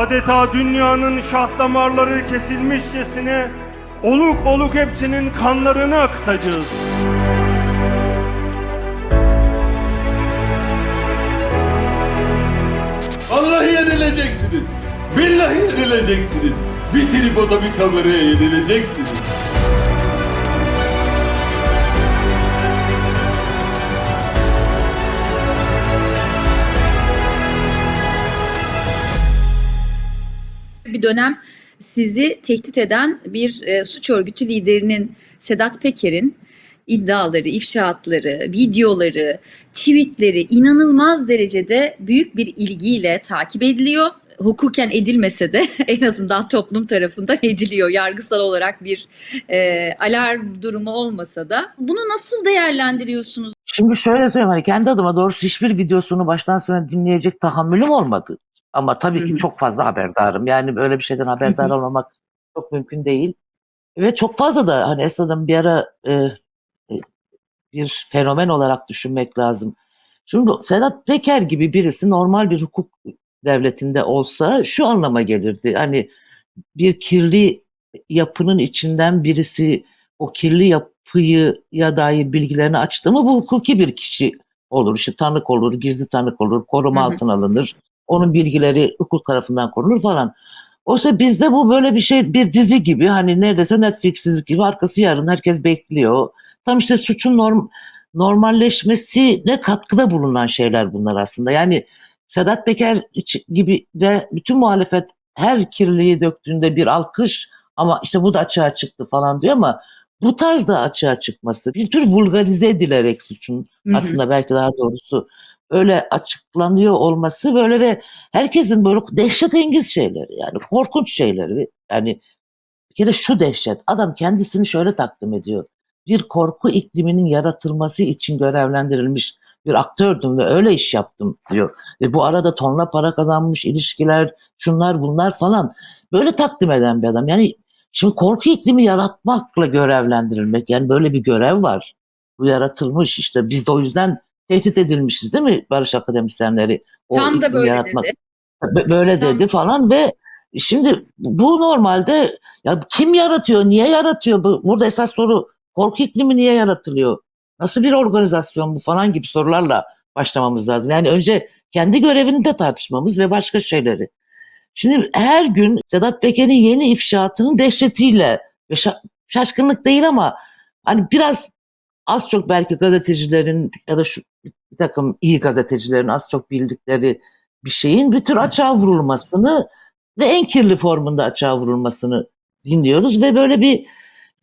Adeta dünyanın şah damarları kesilmişçesine oluk oluk hepsinin kanlarını akıtacağız. Vallahi yenileceksiniz. Billahi yenileceksiniz. Bir tripoda bir kameraya yenileceksiniz. Bir dönem sizi tehdit eden bir e, suç örgütü liderinin Sedat Peker'in iddiaları, ifşaatları, videoları, tweetleri inanılmaz derecede büyük bir ilgiyle takip ediliyor. Hukuken edilmese de en azından toplum tarafından ediliyor. Yargısal olarak bir e, alarm durumu olmasa da. Bunu nasıl değerlendiriyorsunuz? Şimdi şöyle söyleyeyim hani kendi adıma doğrusu hiçbir videosunu baştan sona dinleyecek tahammülüm olmadı. Ama tabii ki çok fazla haberdarım. Yani böyle bir şeyden haberdar olmamak çok mümkün değil. Ve çok fazla da hani Esad'ın bir ara e, e, bir fenomen olarak düşünmek lazım. Şimdi Sedat Peker gibi birisi normal bir hukuk devletinde olsa şu anlama gelirdi. Hani bir kirli yapının içinden birisi o kirli yapıyı ya dair bilgilerini açtı mı bu hukuki bir kişi olur. İşte tanık olur, gizli tanık olur, koruma Hı hı. altına alınır. Onun bilgileri hukuk tarafından korunur falan. Oysa bizde bu böyle bir şey bir dizi gibi hani neredeyse Netflix dizisi gibi arkası yarın herkes bekliyor. Tam işte suçun norm, normalleşmesine katkıda bulunan şeyler bunlar aslında. Yani Sedat Peker gibi de bütün muhalefet her kirliliği döktüğünde bir alkış ama işte bu da açığa çıktı falan diyor ama bu tarzda açığa çıkması bir tür vulgarize edilerek suçun aslında belki daha doğrusu öyle açıklanıyor olması böyle ve herkesin böyle dehşetengiz şeyleri yani korkunç şeyleri yani bir kere şu dehşet adam kendisini şöyle takdim ediyor. Bir korku ikliminin yaratılması için görevlendirilmiş bir aktördüm ve öyle iş yaptım diyor. Ve bu arada tonla para kazanmış ilişkiler, şunlar bunlar falan böyle takdim eden bir adam. Yani şimdi korku iklimi yaratmakla görevlendirilmek yani böyle bir görev var. Bu yaratılmış işte biz de o yüzden tehdit edilmişiz değil mi Barış Akademisyenleri? O Tam da böyle yaratmak- dedi. Bö- Böyle Tam- dedi falan ve şimdi bu normalde ya kim yaratıyor, niye yaratıyor? Bu, burada esas soru korku iklimi niye yaratılıyor? Nasıl bir organizasyon bu falan gibi sorularla başlamamız lazım. Yani önce kendi görevini de tartışmamız ve başka şeyleri. Şimdi her gün Sedat Peker'in yeni ifşaatının dehşetiyle ve şa- şaşkınlık değil ama hani biraz az çok belki gazetecilerin ya da şu bir takım iyi gazetecilerin az çok bildikleri bir şeyin bir tür açığa vurulmasını ve en kirli formunda açığa vurulmasını dinliyoruz ve böyle bir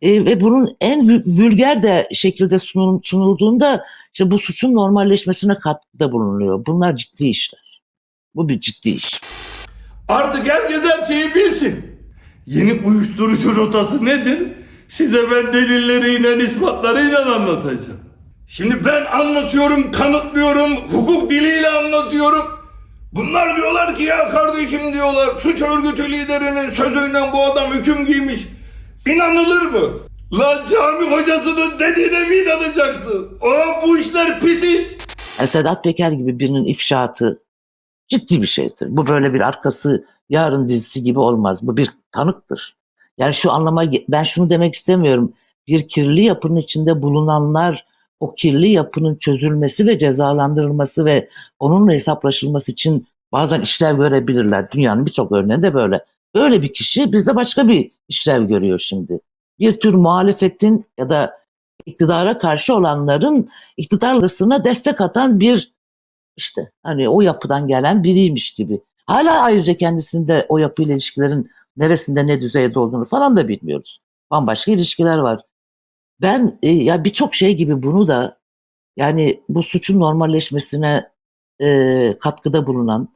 e, ve bunun en vü- vulgar de şekilde sunul- sunulduğunda işte bu suçun normalleşmesine katkıda bulunuyor. Bunlar ciddi işler. Bu bir ciddi iş. Artık herkes her şeyi bilsin. Yeni uyuşturucu rotası nedir? Size ben delilleriyle, ispatlarıyla anlatacağım. Şimdi ben anlatıyorum, kanıtlıyorum, hukuk diliyle anlatıyorum. Bunlar diyorlar ki ya kardeşim diyorlar suç örgütü liderinin sözüyle bu adam hüküm giymiş. İnanılır mı? Lan cami hocasının dediğine mi inanacaksın? Ulan bu işler pis iş. Yani Sedat Peker gibi birinin ifşaatı ciddi bir şeydir. Bu böyle bir arkası yarın dizisi gibi olmaz. Bu bir tanıktır. Yani şu anlama ben şunu demek istemiyorum. Bir kirli yapının içinde bulunanlar o kirli yapının çözülmesi ve cezalandırılması ve onunla hesaplaşılması için bazen işlev görebilirler. Dünyanın birçok örneğinde böyle. Böyle bir kişi bizde başka bir işlev görüyor şimdi. Bir tür muhalefetin ya da iktidara karşı olanların iktidarlısına destek atan bir işte hani o yapıdan gelen biriymiş gibi. Hala ayrıca kendisinde o yapıyla ilişkilerin neresinde ne düzeyde olduğunu falan da bilmiyoruz. Bambaşka ilişkiler var. Ben e, ya birçok şey gibi bunu da yani bu suçun normalleşmesine e, katkıda bulunan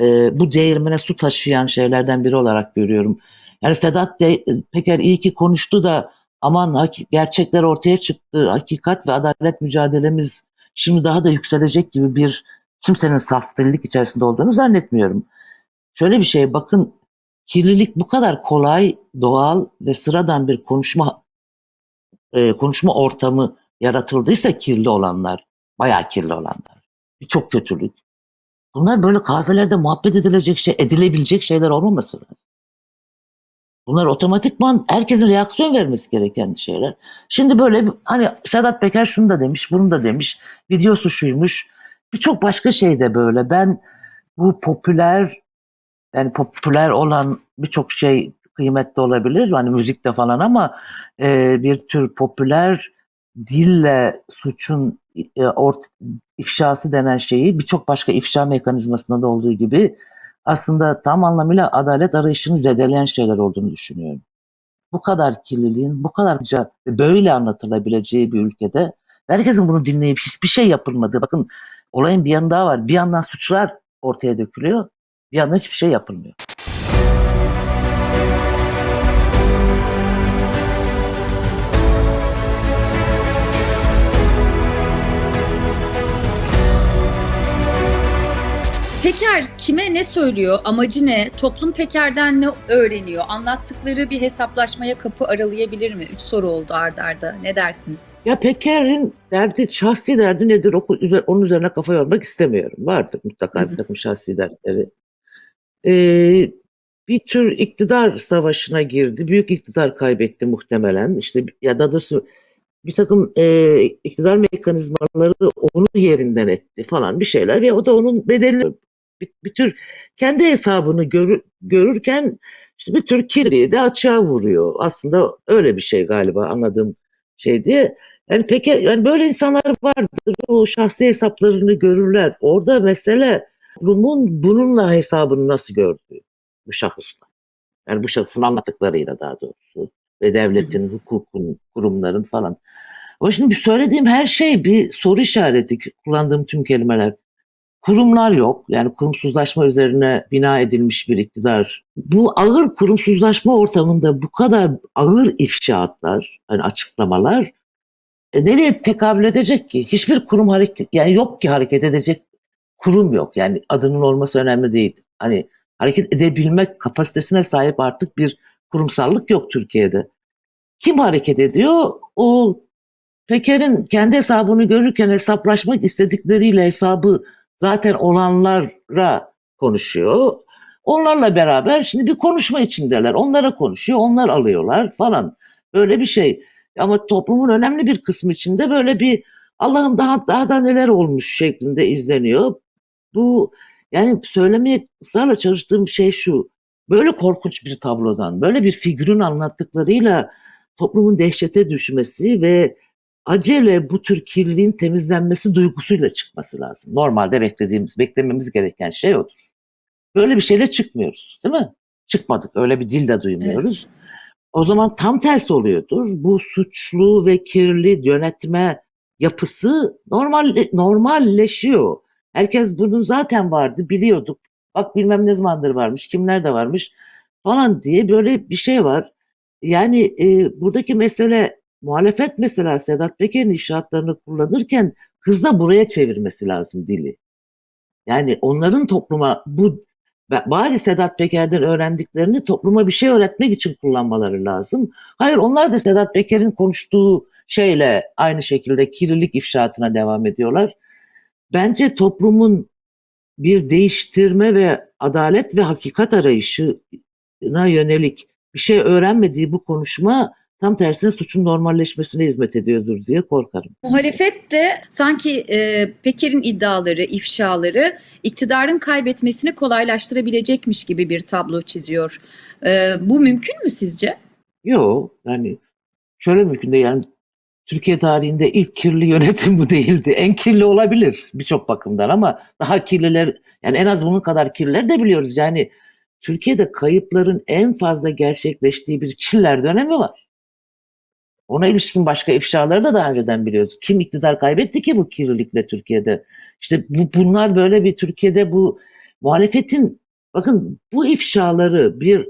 e, bu değirmene su taşıyan şeylerden biri olarak görüyorum. Yani Sedat de, Peker iyi ki konuştu da aman gerçekler ortaya çıktı. Hakikat ve adalet mücadelemiz şimdi daha da yükselecek gibi bir kimsenin saf içerisinde olduğunu zannetmiyorum. Şöyle bir şey bakın kirlilik bu kadar kolay, doğal ve sıradan bir konuşma e, konuşma ortamı yaratıldıysa kirli olanlar, bayağı kirli olanlar. Birçok kötülük. Bunlar böyle kahvelerde muhabbet edilecek şey, edilebilecek şeyler olmaması lazım. Bunlar otomatikman herkesin reaksiyon vermesi gereken şeyler. Şimdi böyle hani Sedat Peker şunu da demiş, bunu da demiş, videosu şuymuş. Birçok başka şey de böyle. Ben bu popüler yani popüler olan birçok şey kıymetli olabilir. Hani müzikte falan ama e, bir tür popüler dille suçun e, ort, ifşası denen şeyi birçok başka ifşa mekanizmasında da olduğu gibi aslında tam anlamıyla adalet arayışını zedeleyen şeyler olduğunu düşünüyorum. Bu kadar kirliliğin, bu kadarca böyle anlatılabileceği bir ülkede herkesin bunu dinleyip hiçbir şey yapılmadığı, bakın olayın bir yanı daha var. Bir yandan suçlar ortaya dökülüyor, bir yandan hiçbir şey yapılmıyor. Peker kime ne söylüyor, amacı ne, toplum Peker'den ne öğreniyor, anlattıkları bir hesaplaşmaya kapı aralayabilir mi? Üç soru oldu ard arda. Ne dersiniz? Ya Peker'in derdi, şahsi derdi nedir? Onun üzerine kafa yormak istemiyorum. Vardır mutlaka bir takım şahsi dertleri. Ee, bir tür iktidar savaşına girdi. Büyük iktidar kaybetti muhtemelen. İşte ya da doğrusu bir takım e, iktidar mekanizmaları onu yerinden etti falan bir şeyler. Ya o da onun bedelini bir, bir tür kendi hesabını görür, görürken işte bir tür kirliliği de açığa vuruyor. Aslında öyle bir şey galiba anladığım şey diye. Yani peki yani böyle insanlar vardır. O şahsi hesaplarını görürler. Orada mesele Rum'un bununla hesabını nasıl gördüğü bu şahısla. Yani bu şahsın anlattıklarıyla daha doğrusu. Ve devletin, hukukun, kurumların falan. Ama şimdi söylediğim her şey bir soru işareti. Kullandığım tüm kelimeler. Kurumlar yok. Yani kurumsuzlaşma üzerine bina edilmiş bir iktidar. Bu ağır kurumsuzlaşma ortamında bu kadar ağır ifşaatlar, hani açıklamalar e, nereye tekabül edecek ki? Hiçbir kurum hareket yani yok ki hareket edecek kurum yok. Yani adının olması önemli değil. Hani hareket edebilmek kapasitesine sahip artık bir kurumsallık yok Türkiye'de. Kim hareket ediyor? O Peker'in kendi hesabını görürken hesaplaşmak istedikleriyle hesabı zaten olanlara konuşuyor. Onlarla beraber şimdi bir konuşma içindeler. Onlara konuşuyor, onlar alıyorlar falan. Böyle bir şey. Ama toplumun önemli bir kısmı içinde böyle bir Allah'ım daha daha da neler olmuş şeklinde izleniyor. Bu yani söylemeye ısrarla çalıştığım şey şu. Böyle korkunç bir tablodan, böyle bir figürün anlattıklarıyla toplumun dehşete düşmesi ve acele bu tür kirliliğin temizlenmesi duygusuyla çıkması lazım. Normalde beklediğimiz, beklememiz gereken şey odur. Böyle bir şeyle çıkmıyoruz, değil mi? Çıkmadık, öyle bir dil de duymuyoruz. O zaman tam tersi oluyordur. Bu suçlu ve kirli yönetme yapısı normal normalleşiyor. Herkes bunun zaten vardı, biliyorduk. Bak bilmem ne zamandır varmış, kimler de varmış falan diye böyle bir şey var. Yani e, buradaki mesele muhalefet mesela Sedat Peker'in inşaatlarını kullanırken hızla buraya çevirmesi lazım dili. Yani onların topluma bu bari Sedat Peker'den öğrendiklerini topluma bir şey öğretmek için kullanmaları lazım. Hayır onlar da Sedat Peker'in konuştuğu şeyle aynı şekilde kirlilik ifşaatına devam ediyorlar. Bence toplumun bir değiştirme ve adalet ve hakikat arayışına yönelik bir şey öğrenmediği bu konuşma tam tersine suçun normalleşmesine hizmet ediyordur diye korkarım. Muhalefet de sanki e, Peker'in iddiaları, ifşaları iktidarın kaybetmesini kolaylaştırabilecekmiş gibi bir tablo çiziyor. E, bu mümkün mü sizce? Yok yani şöyle mümkün değil yani Türkiye tarihinde ilk kirli yönetim bu değildi. En kirli olabilir birçok bakımdan ama daha kirliler yani en az bunun kadar kirliler de biliyoruz. Yani Türkiye'de kayıpların en fazla gerçekleştiği bir çiller dönemi var. Ona ilişkin başka ifşaları da daha önceden biliyoruz. Kim iktidar kaybetti ki bu kirlilikle Türkiye'de? İşte bu, bunlar böyle bir Türkiye'de bu muhalefetin bakın bu ifşaları bir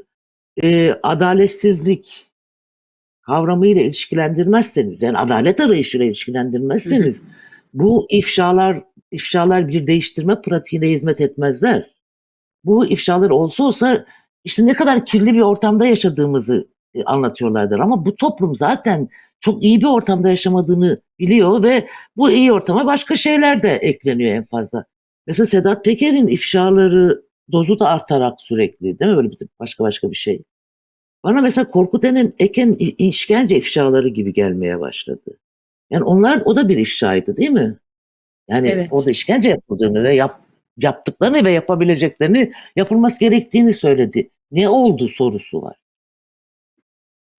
e, adaletsizlik kavramıyla ilişkilendirmezseniz yani adalet arayışıyla ilişkilendirmezseniz bu ifşalar ifşalar bir değiştirme pratiğine hizmet etmezler. Bu ifşalar olsa olsa işte ne kadar kirli bir ortamda yaşadığımızı anlatıyorlardır ama bu toplum zaten çok iyi bir ortamda yaşamadığını biliyor ve bu iyi ortama başka şeyler de ekleniyor en fazla. Mesela Sedat Peker'in ifşaları dozu da artarak sürekli değil mi? Böyle bir başka başka bir şey. Bana mesela Korkut Enen Eken işkence ifşaları gibi gelmeye başladı. Yani onlar o da bir ifşaydı değil mi? Yani Evet. orada işkence yapıldığını ve yap, yaptıklarını ve yapabileceklerini yapılması gerektiğini söyledi. Ne oldu sorusu var.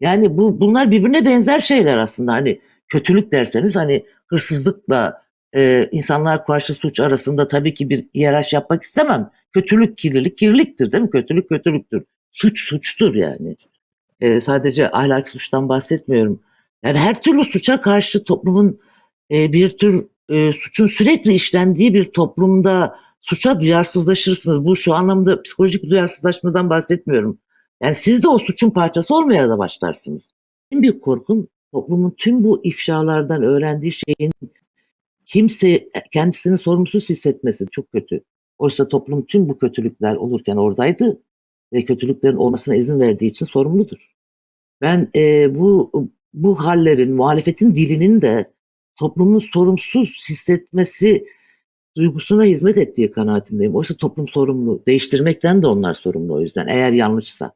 Yani bu bunlar birbirine benzer şeyler aslında. Hani kötülük derseniz hani hırsızlıkla e, insanlar karşı suç arasında tabii ki bir hiyerarşi yapmak istemem. Kötülük kirlilik kirliliktir değil mi? Kötülük kötülüktür. Suç suçtur yani. E, sadece ahlaki suçtan bahsetmiyorum. Yani her türlü suça karşı toplumun e, bir tür e, suçun sürekli işlendiği bir toplumda suça duyarsızlaşırsınız. Bu şu anlamda psikolojik duyarsızlaşmadan bahsetmiyorum. Yani siz de o suçun parçası olmaya da başlarsınız. En büyük korkum toplumun tüm bu ifşalardan öğrendiği şeyin kimse kendisini sorumsuz hissetmesi çok kötü. Oysa toplum tüm bu kötülükler olurken oradaydı ve kötülüklerin olmasına izin verdiği için sorumludur. Ben e, bu bu hallerin, muhalefetin dilinin de toplumun sorumsuz hissetmesi duygusuna hizmet ettiği kanaatindeyim. Oysa toplum sorumlu. Değiştirmekten de onlar sorumlu o yüzden eğer yanlışsa.